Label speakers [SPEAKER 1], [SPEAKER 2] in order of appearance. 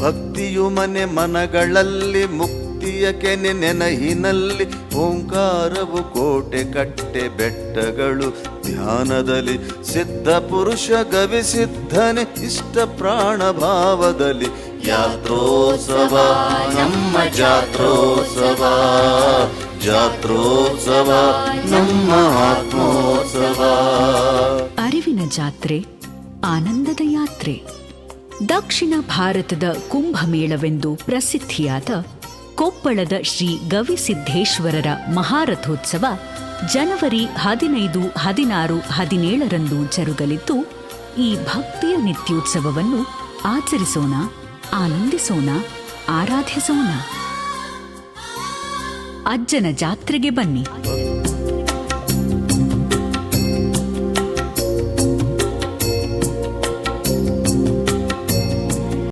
[SPEAKER 1] ಭಕ್ತಿಯು ಮನೆ ಮನಗಳಲ್ಲಿ, ಮುಕ್ತಿಯ ಕೆನೆ ನೆನಹಿನಲ್ಲಿ, ಓಂಕಾರವು ಕೋಟೆ ಕಟ್ಟೆ ಬೆಟ್ಟಗಳು, ಧ್ಯಾನದಲ್ಲಿ ಸಿದ್ಧ ಪುರುಷ ಗವಿ ಸಿದ್ಧನೆ, ಇಷ್ಟ ಪ್ರಾಣ ಭಾವದಲ್ಲಿ. ಯಾತ್ರೋತ್ಸವ, ನಮ್ಮ ಜಾತ್ರೋತ್ಸವ ಜಾತ್ರೋತ್ಸವ, ನಮ್ಮ ಆತ್ಮೋತ್ಸವ.
[SPEAKER 2] ಅರಿವಿನ ಜಾತ್ರೆ, ಆನಂದದ ಯಾತ್ರೆ. ದಕ್ಷಿಣ ಭಾರತದ ಕುಂಭಮೇಳವೆಂದು ಪ್ರಸಿದ್ಧಿಯಾದ ಕೊಪ್ಪಳದ ಶ್ರೀ ಗವಿಸಿದ್ದೇಶ್ವರರ ಮಹಾರಥೋತ್ಸವ ಜನವರಿ ಹದಿನೈದು, ಹದಿನಾರು, ಹದಿನೇಳರಂದು ಜರುಗಲಿದ್ದು, ಈ ಭಕ್ತಿಯ ನಿತ್ಯೋತ್ಸವವನ್ನು ಆಚರಿಸೋಣ, ಆನಂದಿಸೋಣ, ಆರಾಧಿಸೋಣ. ಅಜ್ಜನ ಜಾತ್ರೆಗೆ ಬನ್ನಿ.